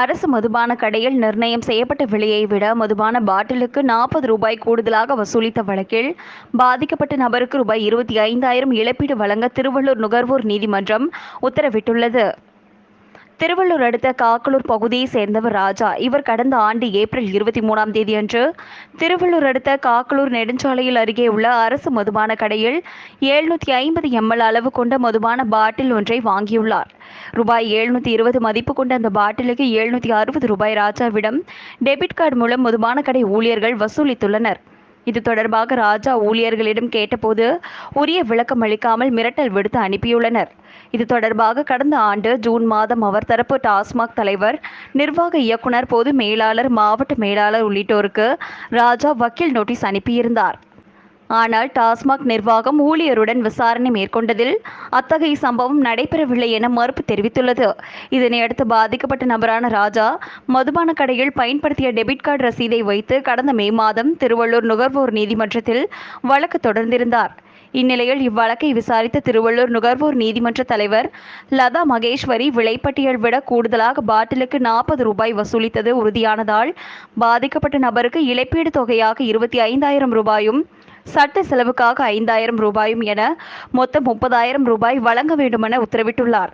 அரசு மதுபான கடையில் நிர்ணயம் செய்யப்பட்ட விலையை விட மதுபான பாட்டிலுக்கு நாற்பது ரூபாய் கூடுதலாக வசூலித்த வழக்கில் பாதிக்கப்பட்ட நபருக்கு ரூபாய் இருபத்தி ஐந்தாயிரம் இழப்பீடு வழங்க திருவள்ளூர் நுகர்வோர் நீதிமன்றம் உத்தரவிட்டுள்ளது. திருவள்ளூர் அடுத்த காக்கலூர் பகுதியை சேர்ந்தவர் ராஜா. இவர் கடந்த ஆண்டு ஏப்ரல் இருபத்தி மூணாம் தேதியன்று திருவள்ளூர் அடுத்த காக்கலூர் நெடுஞ்சாலையில் அருகே உள்ள அரசு மதுபான கடையில் எழுநூற்றி ஐம்பது எம்எல் அளவு கொண்ட மதுபான பாட்டில் ஒன்றை வாங்கியுள்ளார். ரூபாய் எழுநூற்றி இருபது மதிப்பு கொண்ட அந்த பாட்டிலுக்கு எழுநூற்றி அறுபது ரூபாய் ராஜாவிடம் டெபிட் கார்டு மூலம் மதுபான கடை ஊழியர்கள் வசூலித்துள்ளனர். இது தொடர்பாக ராஜா ஊழியர்களிடம் கேட்டபோது உரிய விளக்கம் அளிக்காமல் மிரட்டல் விடுத்து அனுப்பியுள்ளனர். இது தொடர்பாக கடந்த ஆண்டு ஜூன் மாதம் அவர் தரப்பு டாஸ்மாக் தலைவர் நிர்வாக இயக்குனர் பொது மேலாளர் மாவட்ட மேலாளர் உள்ளிட்டோருக்கு ராஜா வக்கீல் நோட்டீஸ் அனுப்பியிருந்தார். ஆனால் டாஸ்மாக் நிர்வாகம் ஊழியருடன் விசாரணை மேற்கொண்டதில் அத்தகைய சம்பவம் நடைபெறவில்லை என மறுப்பு தெரிவித்துள்ளது. இதனையடுத்து பாதிக்கப்பட்ட நபரான ராஜா மதுபான கடையில் பயன்படுத்திய டெபிட் கார்டு ரசீதை வைத்து கடந்த மே மாதம் திருவள்ளூர் நுகர்வோர் நீதிமன்றத்தில் வழக்கு தொடர்ந்திருந்தார். இந்நிலையில் இவ்வழக்கை விசாரித்த திருவள்ளூர் நுகர்வோர் நீதிமன்ற தலைவர் லதா மகேஸ்வரி விலைப்பட்டியல் விட கூடுதலாக பாட்டிலுக்கு நாற்பது ரூபாய் வசூலித்தது உறுதியானதால் பாதிக்கப்பட்ட நபருக்கு இழப்பீடு தொகையாக இருபத்தி ஐந்தாயிரம் ரூபாயும் சட்ட செலவுக்காக ஐந்தாயிரம் ரூபாயும் என மொத்தம் முப்பதாயிரம் ரூபாய் வழங்க வேண்டுமென உத்தரவிட்டுள்ளார்.